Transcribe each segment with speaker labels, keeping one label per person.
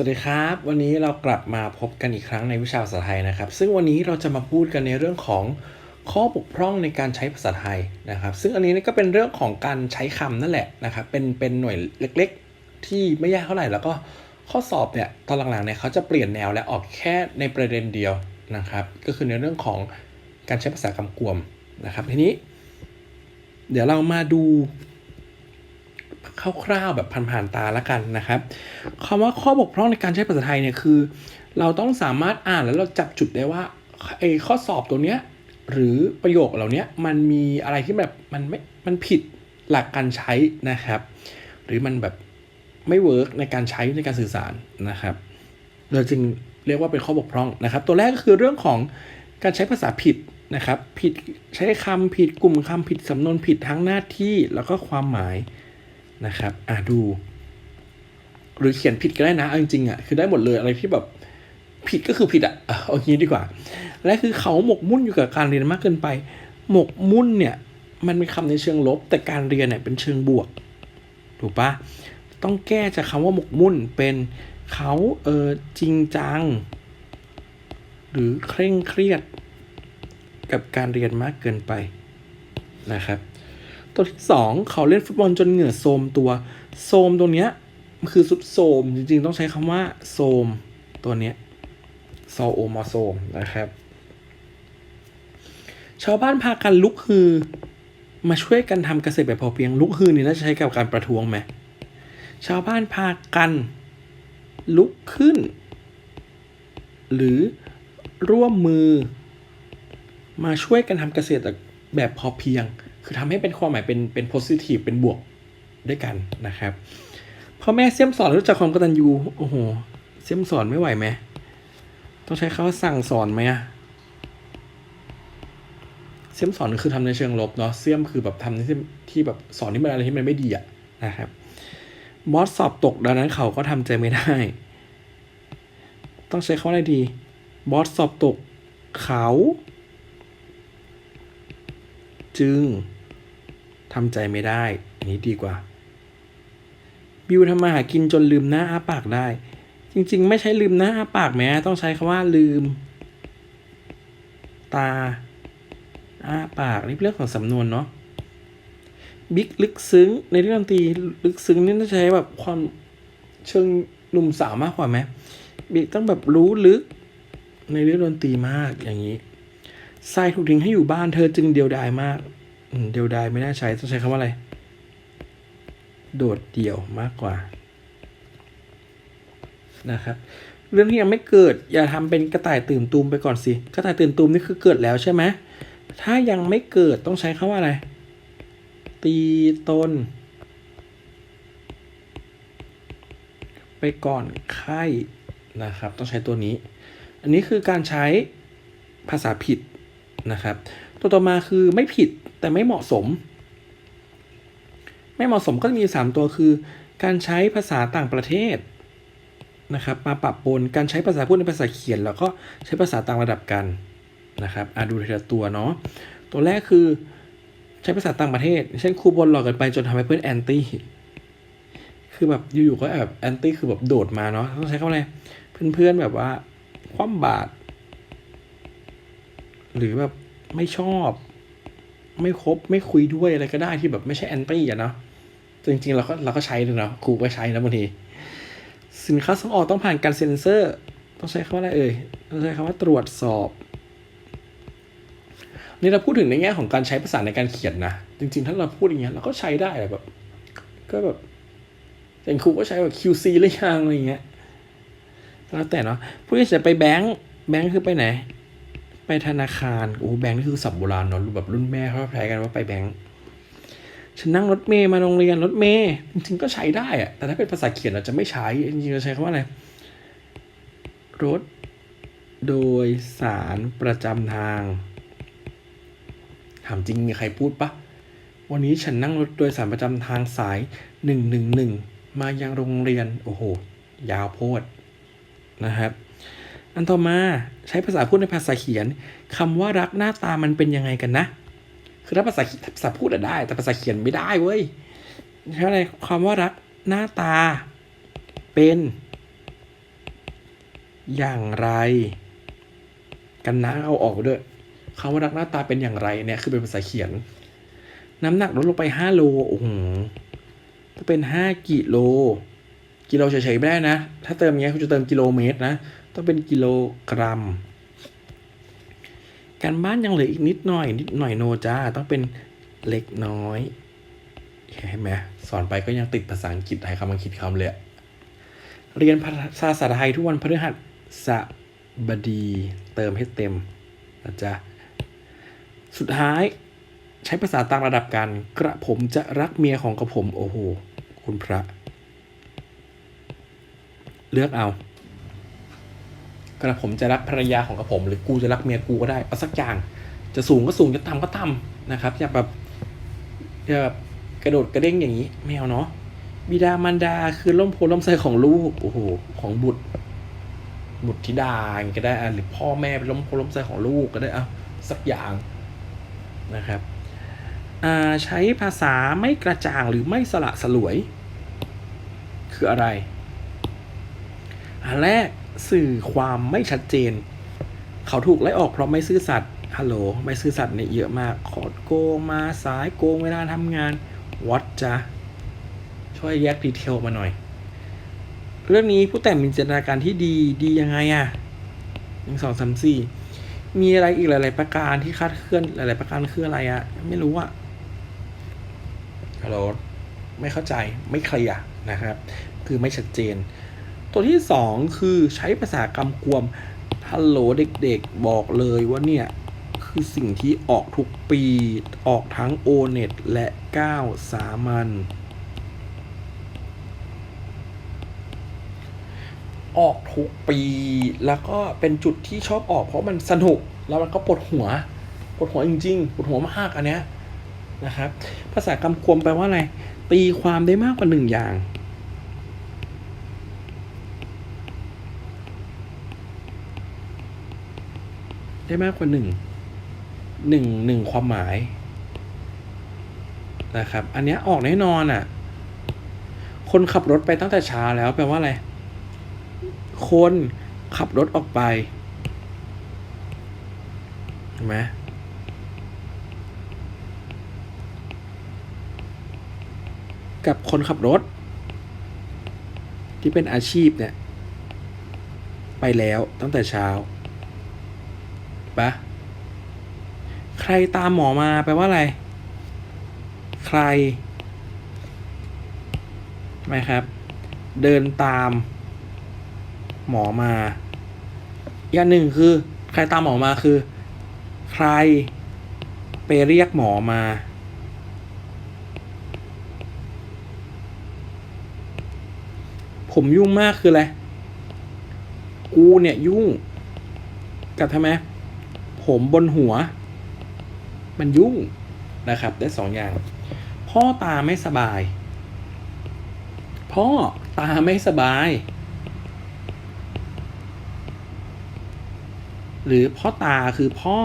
Speaker 1: สวัสดีครับ วันนี้เรากลับมาพบกันอีกครั้งในวิชาภาษาไทยนะครับ ซึ่งวันนี้เราจะมาพูดกันในเรื่องของข้อบกพร่องในการใช้ภาษาไทยนะครับ ซึ่งอันนี้ก็เป็นเรื่องของการใช้คำนั่นแหละนะครับเป็นเป็นหน่วยเล็กๆ ที่ไม่ยากเท่าไหร่ แล้วก็ข้อสอบเนี่ยตอนหลังๆเนี่ยเขาจะเปลี่ยนแนวและออกแค่ในประเด็นเดียวนะครับ ก็คือในเรื่องของการใช้ภาษากำกวมนะครับทีนี้ เดี๋ยวเรามาดู คร่าวๆแบบผ่านๆตาล้วกันนะครับคำว่าข้อบกพร่องในการใช้ภาษาไทยเนี่ยคือ เราต้องสามารถอ่านแล้วเราจับจุดได้ว่าไอ้ข้อสอบตัวเนี้ยหรือประโยคเหล่านี้มันมีอะไรที่แบบมันไม่มันผิดหลักการใช้นะครับ หรือมันแบบไม่เวิร์กในการใช้ในการสื่อสารนะครับ เราจึงเรียกว่าเป็นข้อบกพร่องนะครับ ตัวแรกก็คือเรื่องของการใช้ภาษาผิดนะครับ ผิดใช้คำผิดกลุ่มคำผิดสำนวนผิดทั้งหน้าที่แล้วก็ความหมาย นะครับ อ่าดู หรือเขียนผิดก็ได้นะเอาจริงๆอะคือได้หมดเลยอะไรที่แบบผิดก็คือผิดอะเอางี้ดีกว่า และคือเขาหมกมุ่นอยู่กับการเรียนมากเกินไป หมกมุ่นเนี่ย มันเป็นคำในเชิงลบ แต่การเรียนเนี่ยเป็นเชิงบวก ถูกปะต้องแก้จากคำว่าหมกมุ่นเป็นเขาเออจริงจัง หรือเคร่งเครียดกับการเรียนมากเกินไปนะครับ ตัวที่สองเขาเล่นฟุตบอลจนเหงื่อโทมตัวโทมตรงเนี้ยมันคือสุดโทมจริงๆ ต้องใช้คำว่าโทมตัวเนี้ยโซโอมาโซมนะครับ ชาวบ้านพากันลุกฮือ มาช่วยกันทำเกษตรแบบพอเพียงลุกฮือนี่น่าจะใช้กับการประท้วงไหมชาวบ้านพากันลุกขึ้น หรือร่วมมือ มาช่วยกันทำเกษตรแบบพอเพียง คือทำให้เป็นความหมายเป็นเป็น positive เป็นบวกด้วยกันนะครับพ่อแม่เสี่ยมสอนรู้จักความกตัญญูโอ้โหเสี่ยมสอนไม่ไหวไหมต้องใช้คำว่าสั่งสอนไหมอะเสี่ยมสอนคือทำในเชิงลบเนาะเสี่ยมคือแบบทำในที่ที่แบบสอนที่มันอะไรที่มันไม่ดีอะนะครับบอสสอบตกดังนั้นเขาก็ทำใจไม่ได้ ต้องใช้คำว่าอะไรดีบอสสอบตกเขา จึง ทำใจไม่ได้ อันนี้ดีกว่า บิวทำมาหากินจนลืมหน้าอ้าปากได้ จริง ๆ ไม่ใช่ลืมหน้าอ้าปากแม้ ต้องใช้คำว่าลืม ตา อ้าปากนี่เป็นเรื่องของสำนวนเนาะบิ๊กลึกซึ้งในเรื่องดนตรีลึกซึ้งนี่ต้องใช้แบบความเชิงหนุ่มสาวมากกว่าไหมบิ๊กต้องแบบรู้ลึกในเรื่องดนตรีมากอย่างนี้ทรายถูกทิ้งให้อยู่บ้านเธอจึงเดียวดายมาก เดียวดายไม่น่าใช้ต้องใช้คำว่าอะไร โดดเดี่ยวมากกว่านะครับ เรื่องที่ยังไม่เกิด อย่าทำเป็นกระต่ายตื่นตูมไปก่อนสิกระต่ายตื่นตูมนี่คือเกิดแล้วใช่ไหมถ้ายังไม่เกิดต้องใช้คำว่าอะไร ตีตน ไปก่อนไข้นะครับ ต้องใช้ตัวนี้ อันนี้คือการใช้ภาษาผิดนะครับ ตัวต่อมาคือไม่ผิด แต่ไม่เหมาะสม ไม่เหมาะสมก็มี 3 ตัวคือ การใช้ภาษาต่างประเทศนะครับมาปรับปนการใช้ภาษาพูดในภาษาเขียน แล้วก็ใช้ภาษาต่างระดับกันนะครับอะดูทีละตัวเนาะตัวแรกคือใช้ภาษาต่างประเทศ เช่นครูบอลหลอกกันไปจนทำให้เพื่อนแอนตี้คือแบบอยู่ๆก็แบบแอนตี้คือแบบโดดมาเนาะต้องใช้คำอะไรเพื่อนๆแบบว่าคว่ำบาตรหรือแบบไม่ชอบ ไม่คบไม่คุยด้วยอะไรก็ได้ที่แบบไม่ใช่แอนตี้อะเนาะจริงๆเราก็เราก็ใช้เลยเนาะครูก็ใช้นะบางที สินค้าส่งออกต้องผ่านการเซ็นเซอร์ ต้องใช้คำว่าอะไรเอ่ยต้องใช้คำว่าตรวจสอบนี่เราพูดถึงในแง่ของการใช้ภาษาในการเขียนนะ จริง ๆ ถ้าเราพูดอย่างเงี้ยเราก็ใช้ได้แบบ ก็แบบอย่างครูก็ใช้แบบ QC หรือยังอะไรเงี้ยแล้วแต่เนาะผู้ที่จะไปแบงค์แบงค์คือไปไหน ไปธนาคารโอ้แบงค์นี่คือสับโบราณเนาะแบบรุ่นแม่เขาใช้กันว่าไปแบงค์ฉันนั่งรถเมย์มาโรงเรียนรถเมย์จริงๆก็ใช้ได้อะแต่ถ้าเป็นภาษาเขียนเราจะไม่ใช้จริงๆเราใช้คำว่าอะไรรถโดยสารประจำทางถามจริงมีใครพูดปะวันนี้ฉันนั่งรถโดยสารประจำทางสายหนึ่งหนึ่งหนึ่งมายังโรงเรียน โอ้โห ยาวโพดนะครับ อันต่อมาใช้ภาษาพูดในภาษาเขียนคำว่ารักหน้าตามันเป็นยังไงกันนะ คือถ้าภาษาภาษาพูดอะได้ แต่ภาษาเขียนไม่ได้เว้ยใช่ไหมความว่ารักหน้าตา เป็น อย่างไรกันนะเอาออกไปด้วยคำว่ารักหน้าตาเป็นอย่างไรเนี่ยคือเป็นภาษาเขียน น้ำหนักลดลงไปห้าโลโอ้โหจะเป็นห้ากิโลกิโลเฉยๆไม่ได้นะ ถ้าเติมอย่างเงี้ยคุณจะเติมกิโลเมตรนะ ต้องเป็นกิโลกรัม การบ้านยังเหลืออีกนิดหน่อย นิดหน่อยโนจ้าต้องเป็นเล็กน้อยเห็นไหมสอนไปก็ยังติดภาษาอังกฤษไทยคำอังกฤษคำเลยเรียนภาษาไทยทุกวันพฤหัสบดีเติมให้เต็มนะจ๊ะสุดท้ายใช้ภาษาต่างระดับกันกระผมจะรักเมียของกระผม โอ้โห คุณพระ เลือกเอา กระผมจะรักภรรยาของกระผม หรือกูจะรักเมียกูก็ได้เอาสักอย่าง จะสูงก็สูงจะต่ำก็ต่ำนะครับอย่าแบบอย่าแบบกระโดดกระเด้งอย่างนี้ไม่เอาเนาะบิดามารดาคือล่มโพล่มไส้ของลูกโอ้โหของบุตร บุตรธิดาอย่างนี้ก็ได้หรือพ่อแม่เป็นล่มโพล่มไส้ของลูกก็ได้เอาสักอย่างนะครับใช้ภาษาไม่กระจ่างหรือไม่สละสลวย คืออะไร อันแรก สื่อความไม่ชัดเจน เขาถูกไล่ออกเพราะไม่ซื่อสัตย์ฮัลโหลไม่ซื่อสัตย์เนี่ยเยอะมาก ขอโกงมาสายโกงเวลาทำงานวัดจ้ะช่วยแยกดีเทลมาหน่อย เรื่องนี้ผู้แต่งมีจินตนาการที่ดีดียังไงอะหนึ่งสองสามสี่มีอะไรอีกหลาย ๆ ประการที่คาดเคลื่อนหลาย ๆ ประการคืออะไรอะไม่รู้อะฮัลโหลไม่เข้าใจไม่เคลียร์นะครับ คือไม่ชัดเจน ตัวที่สองคือใช้ภาษากำกวมฮัลโหลเด็กๆ บอกเลยว่าเนี่ย คือสิ่งที่ออกทุกปีออกทั้ง o n e t และ 9 สามัญออกทุกปีแล้วก็เป็นจุดที่ชอบออกเพราะมันสนุกแล้วมันก็ปวดหัวปวดหัวจริงๆปวดหัวมากอันเนี้ยนะครับ ภาษากำกวมแปลว่าอะไร ตีความได้มากกว่าหนึ่งอย่าง ได้มากกว่าหนึ่งหนึ่งหนึ่งความหมายนะครับ อันนี้ออกแน่นอนอะ คนขับรถไปตั้งแต่เช้าแล้วแปลว่าอะไร คนขับรถออกไปเห็นไหมกับคนขับรถ ที่เป็นอาชีพเนี่ย ไปแล้วตั้งแต่เช้า ปะใครตามหมอมาแปลว่าอะไร ใครไหมครับ เดินตาม หมอมาอีกอย่างหนึ่งคือ ใครตามหมอมาคือ ใคร ไปเรียกหมอมา ผมยุ่งมากคืออะไร กูเนี่ยยุ่ง กับทำไม ผมบนหัว มันยุ่งนะครับ ได้สองอย่าง พ่อตาไม่สบาย พ่อตาไม่สบาย หรือพ่อตาคือพ่อ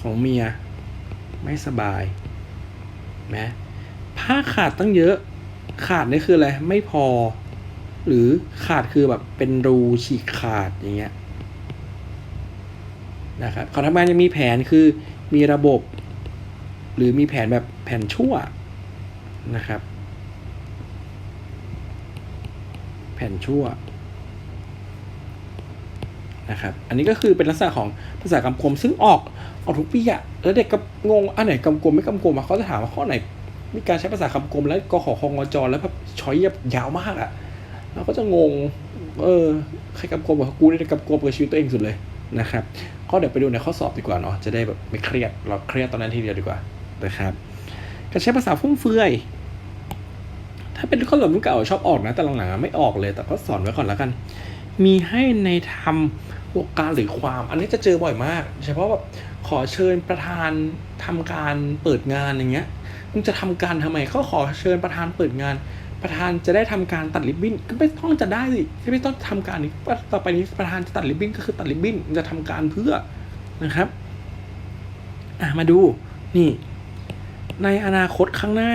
Speaker 1: ของเมีย ไม่สบายนะผ้าขาดตั้งเยอะ ขาดนี่คืออะไร ไม่พอ หรือขาดคือแบบเป็นรูฉีกขาดอย่างเงี้ย นะครับเขาทำงานจะมีแผนคือมีระบบ หรือมีแผนแบบแผนชั่วนะครับ แผนชั่วนะครับ อันนี้ก็คือเป็นลักษณะของภาษากำกวมซึ่งออกออกทุกปีอะแล้วเด็กก็งงอันไหนกำกวมไม่กำกวมอะเขาจะถามว่าข้อไหน มีการใช้ภาษากำกวมแล้วกขอคงจแล้วแบบช้อยยาวมากอะเราก็จะงง เออใครกำกวมกับกูได้กำกวมกับชีวิตตัวเองสุดเลยนะครับ ก็เดี๋ยวไปดูในข้อสอบดีกว่าเนาะจะได้แบบไม่เครียดเราเครียดตอนนั้นทีเดียวดีกว่านะครับการใช้ภาษาฟุ่มเฟือยถ้าเป็นข้อสอบรุ่นเก่าชอบออกนะแต่หลังๆไม่ออกเลยแต่ก็สอนไว้ก่อนแล้วกัน มีให้ในธรรมวกการหรือความ อันนี้จะเจอบ่อยมาก เฉพาะแบบขอเชิญประธานทำการเปิดงานอย่างเงี้ยมึงจะทำการทำไมเขาขอเชิญประธานเปิดงาน ประธานจะได้ทำการตัดริบบิ้นก็ไม่ต้องจะได้สิไม่ต้องทำการนี้ต่อไปนี้ประธานจะตัดริบบิ้นก็คือตัดริบบิ้นจะทำการเพื่อนะครับอะมาดูนี่ ในอนาคตข้างหน้า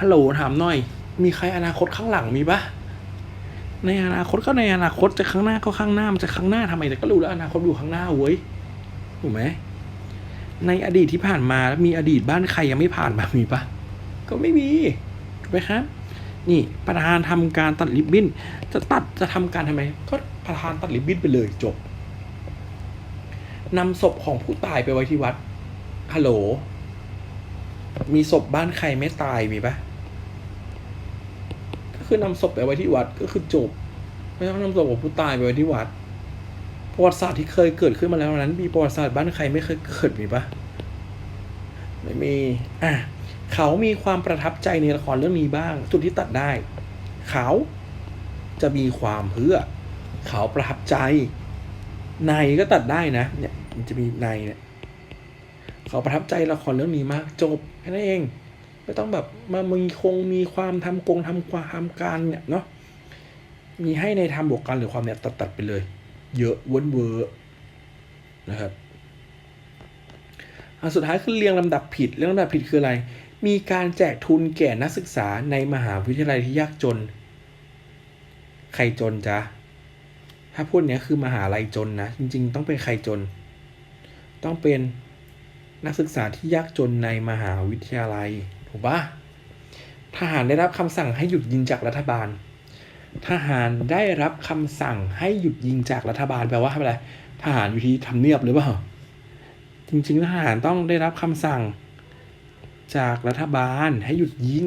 Speaker 1: ฮัลโหลถามหน่อย มีใครอนาคตข้างหลังมีปะในอนาคตก็ในอนาคตจะข้างหน้าก็ข้างหน้ามันจะข้างหน้าทำไมแต่ก็รู้แล้วอนาคตอยู่ข้างหน้าเว้ยถูกไหมในอดีตที่ผ่านมาแล้วมีอดีตบ้านใครยังไม่ผ่านมามีปะก็ไม่มีถูกไหมครับ นี่ประธานทำการตัดริบบิ้น จะตัดจะทำการทำไม ก็ประธานตัดริบบิ้นไปเลยจบนำศพของผู้ตายไปไว้ที่วัดฮัลโหล มีศพบ้านใครไม่ตายมีปะก็คือนำศพไปไว้ที่วัดก็คือจบ ไม่ต้องนำศพของผู้ตายไปไว้ที่วัด ประวัติศาสตร์ที่เคยเกิดขึ้นมาแล้วนั้น มีประวัติศาสตร์บ้านใครไม่เคยเกิดมีปะ ไม่มีอะเขามีความประทับใจในละครเรื่องนี้บ้าง จุดที่ตัดได้ เขาจะมีความเพื่อ เขาประทับใจในก็ตัดได้นะ เนี่ยมันจะมีในเนี่ยเขาประทับใจละครเรื่องนี้มากจบแค่นั้นเอง ไม่ต้องแบบมามีคงมีความทำกงทำความทำการเนี่ยเนาะมีให้ในทำบวกกันหรือความเนี่ยตัดตัดไปเลย เยอะเว้นเวอร์นะครับ อันสุดท้ายคือเรียงลำดับผิดเรียงลำดับผิดคืออะไร มีการแจกทุนแก่นักศึกษาในมหาวิทยาลัยที่ยากจน ใครจนจ๊ะ ถ้าพูดเนี้ยคือมหาลัยจนนะ จริง ๆ ต้องเป็นใครจน ต้องเป็นนักศึกษาที่ยากจนในมหาวิทยาลัย ถูกปะทหารได้รับคำสั่งให้หยุดยิงจากรัฐบาล ทหารได้รับคำสั่งให้หยุดยิงจากรัฐบาลแปลว่าอะไร ทหารอยู่ที่ทำเนียบหรือเปล่า จริงๆทหารต้องได้รับคำสั่งจากรัฐบาลให้หยุดยิง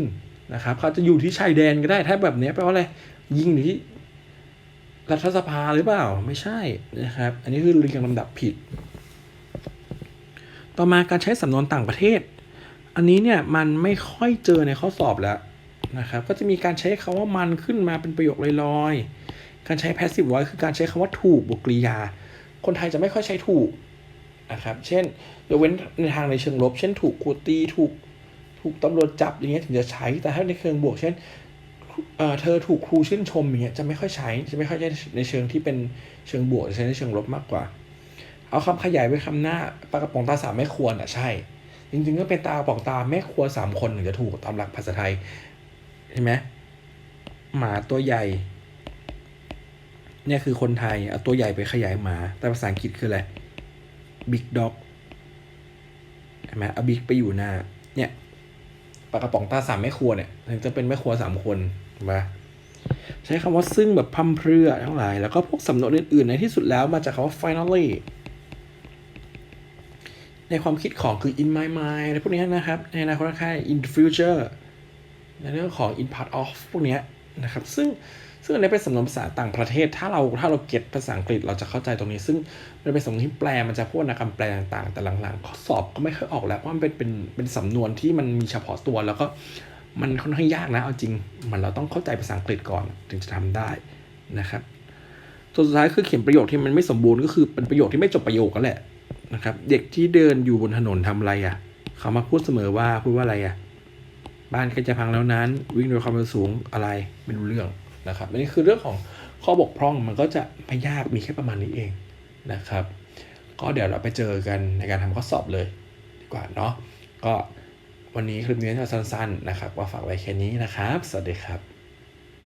Speaker 1: นะครับเขาจะอยู่ที่ชายแดนก็ได้ถ้าแบบนี้แปลว่าอะไรยิงอยู่ที่รัฐสภาหรือเปล่าไม่ใช่นะครับ อันนี้คือเรียงลำดับผิด ต่อมาการใช้สำนวนต่างประเทศ อันนี้เนี่ยมันไม่ค่อยเจอในข้อสอบแล้วนะครับ ก็จะมีการใช้คำว่ามันขึ้นมาเป็นประโยคลอยๆ การใช้ passive voice คือการใช้คำว่าถูกบวกกริยา คนไทยจะไม่ค่อยใช้ถูก นะครับ เช่น ยกเว้นในทางในเชิงลบ เช่นถูกครูตี ถูก ถูกตำรวจจับอย่างเงี้ยถึงจะใช้ แต่ถ้าในเชิงบวก เช่นเธอถูกครูชื่นชมอย่างเงี้ยจะไม่ค่อยใช้ จะไม่ค่อยใช้ในเชิงที่เป็นเชิงบวกจะใช้ในเชิงลบมากกว่า เอาคำขยายไว้คำหน้าปากระป๋องตาสามแม่ครัวน่ะใช่ จริงๆก็เป็นตากระป๋องตาแม่ครัวสามคนถึงจะถูกตามหลักภาษาไทยใช่ไหมหมาตัวใหญ่เนี่ยคือคนไทยเอาตัวใหญ่ไปขยายหมา แต่ภาษาอังกฤษคืออะไร big dog ใช่ไหมเอา big ไปอยู่หน้า เนี่ยปากระป๋องตาสามแม่ครัวเนี่ยถึงจะเป็นแม่ครัวสามคนถูกปะใช้คำว่าซึ่งแบบพร่ำเพรื่อทั้งหลาย แล้วก็พวกสำนวนอื่นๆ ในที่สุดแล้วมาจากคำว่า finally ในความคิดของคือ in my mind อะไรพวกนี้นะครับ ในอนาคตข้าง in the future ในเรื่องของ in part of พวกเนี้ยนะครับ ซึ่ง ซึ่งอันนี้เป็นสำนวนภาษาต่างประเทศ ถ้าเราถ้าเราเก็ตภาษาอังกฤษเราจะเข้าใจตรงนี้ ซึ่งมันเป็นสำนวนที่แปลมันจะพวกวรรณกรรมแปลต่างๆ แต่หลังๆข้อสอบก็ไม่ค่อยออกแล้วเพราะมันเป็นเป็นเป็นสำนวนที่มันมีเฉพาะตัวแล้วก็มันค่อนข้างยากนะเอาจริงมันเราต้องเข้าใจภาษาอังกฤษก่อนถึงจะทำได้นะครับตัวสุดท้ายคือเขียนประโยคที่มันไม่สมบูรณ์ก็คือเป็นประโยคที่ไม่จบประโยคก็แหละนะครับ เด็กที่เดินอยู่บนถนนทำอะไรอะ เขามาพูดเสมอว่าพูดว่าอะไรอะ บ้านใกล้จะพังแล้วนั้น วิ่งโดยความเร็วสูงอะไรไม่รู้เรื่อง นะครับอันนี้คือเรื่องของข้อบกพร่องมันก็จะไม่ยากมีแค่ประมาณนี้เองนะครับ ก็เดี๋ยวเราไปเจอกันในการทำข้อสอบเลยดีกว่าเนาะก็วันนี้คลิปนี้จะสั้นๆนะครับว่าฝากไว้แค่นี้นะครับ สวัสดีครับ